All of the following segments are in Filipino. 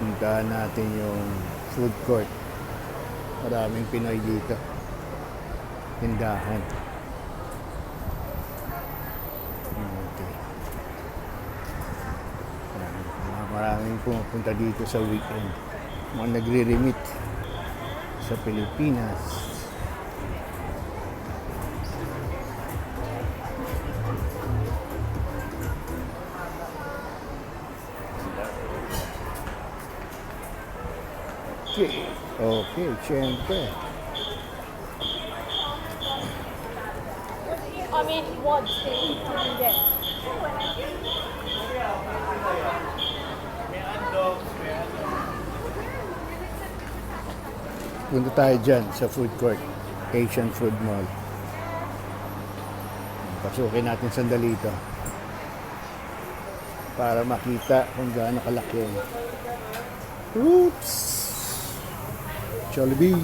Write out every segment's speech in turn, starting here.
Puntahan natin yung food court. Maraming Pinoy dito. Tindahan. Okay. Mga Maraming pumupunta dito sa weekend. Mga nagre-remit sa Pilipinas. Okay. Okay, syempre. I mean, what's the eating there? Punta tayo dyan sa food court. Asian Food Mall. Pasukin natin sandali ito. Para makita kung gaano kalaki. Oops! Jollibee!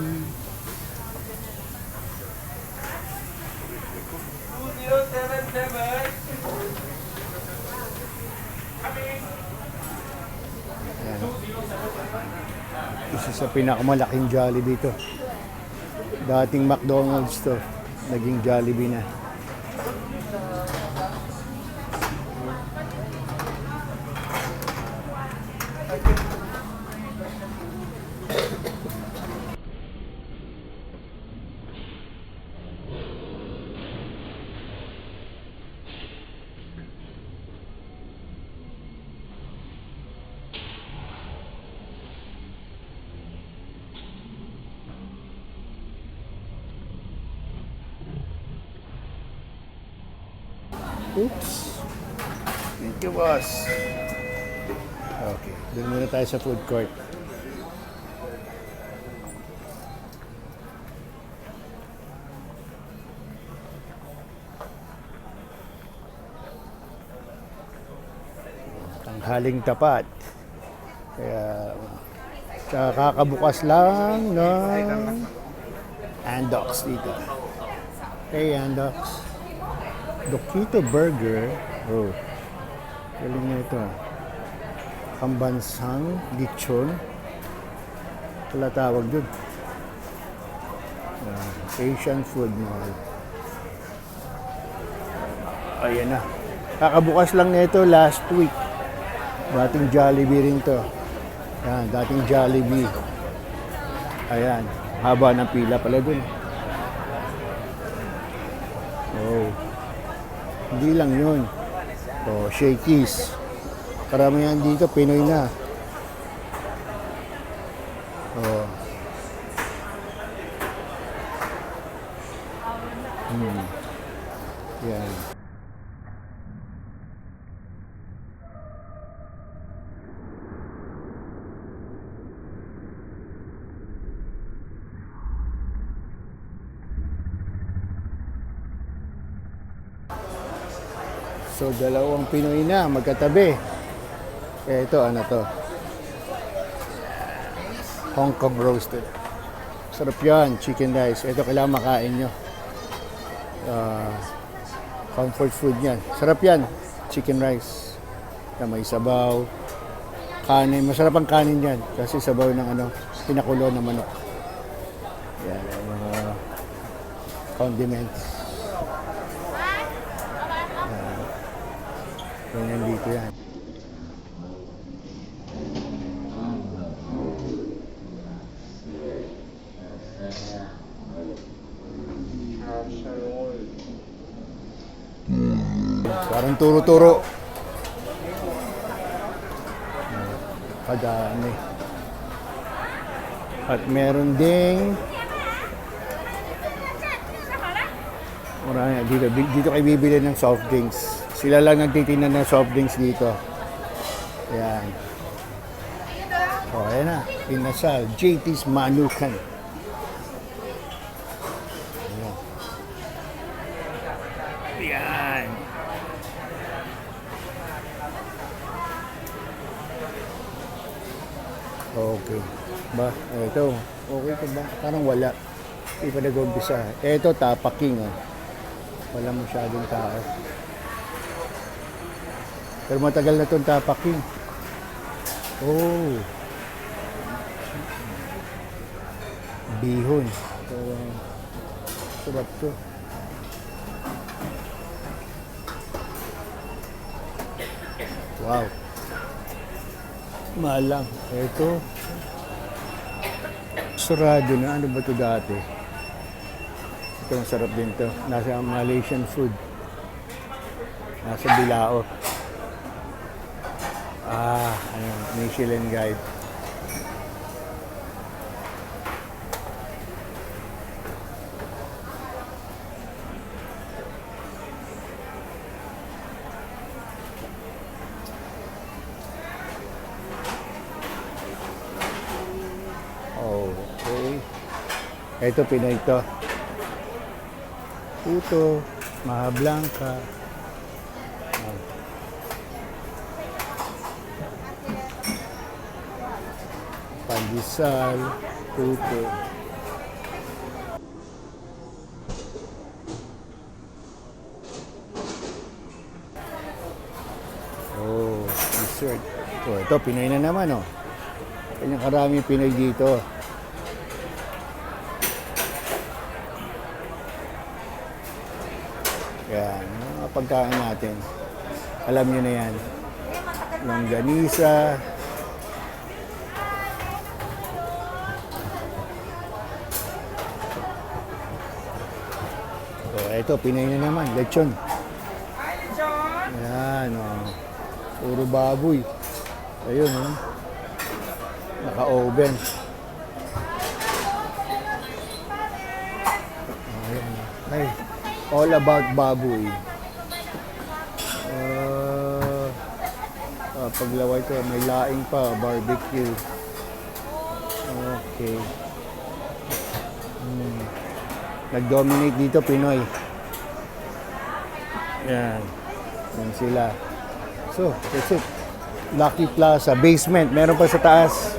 Ayan. Isa sa pinakamalaking Jollibee ito. Dating McDonald's to. Naging Jollibee na. Oops. Thank you, boss. Okay, doon muna tayo sa food court. Tanghaling tapat. Kaya kakakabukas lang ng Andox dito. Hey, Andox. Dokito Burger. Oh. Galing na ito. Kambansang Lechon. Wala tawag dun. Ah, Asian Food Mall. Ayan na. Kakabukas lang nito last week. Dating Jollibee rin to. Yan, dating Jollibee. Ayan. Haba ng pila pala dun. Oh. Hindi lang yun. O, shakies. Karamihan dito, Pinoy na. O. Hmm. Yan. So, dalawang Pinoy na, magkatabi. Eh, ito, ano to? Hong Kong roasted. Sarap yan, chicken rice. Ito, kailangan makain nyo. Ah, comfort food yan. Sarap yan, chicken rice. Na may sabaw, kanin. Masarap ang kanin yan. Kasi sabaw ng ano, pinakulo na manok. Yan, mga condiments. Ganyan dito yan. Parang turo-turo. Kadami. At meron ding Marami dito dito kayo bibili ng soft drinks. Sila lang nagtitinda ng soft drinks dito. Ayan. O, oh, ayan na. Pinasal. JT's Manukan. Ayan. Okay. Ba, ito. Okay ka ba? Parang wala. Hindi pa nag-umpisa. Ito, tapaking. Oh wala masyadong tao. Pero matagal na itong tapaking oh. Bihon. So, uh, sarap to. Wow. Malang. Ito sarado na. Ano ba ito dati? Ito, sarap din to. Nasa Malaysian food. Nasa Bilao. Ah, ayun. Michelin guide. Okay. Ito, Pinoy to. Puto, Maha Blanca. Pandesal, puto. Oh, dessert. Oh, ito, Pinoy na naman, oh. Kanyang karami Pinoy dito. Yan, yung mga pagkain natin. Alam nyo na yan. Longganisa. Oh, eto, Pinoy na naman. Lechon. Yan, oh. Puro baboy. Ayun, oh. Naka-oven. Ay, all about baboy. Uh, ah, paglaway ko, may laing pa, barbecue. Okay. Hmm. Nag-dominate dito, Pinoy. Yan. Yan sila. So, that's it. Lucky Plaza, basement. Meron pa sa taas.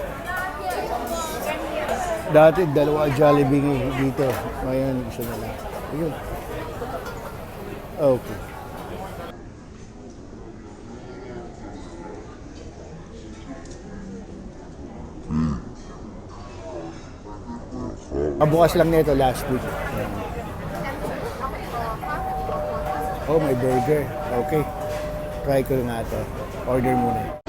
Dati dalawa Jollibee dito. Ngayon, isa na lang. Ayun. Okay. Kabukas lang nito last week. Oh, may burger. Okay. Try ko nga ito. Order muna.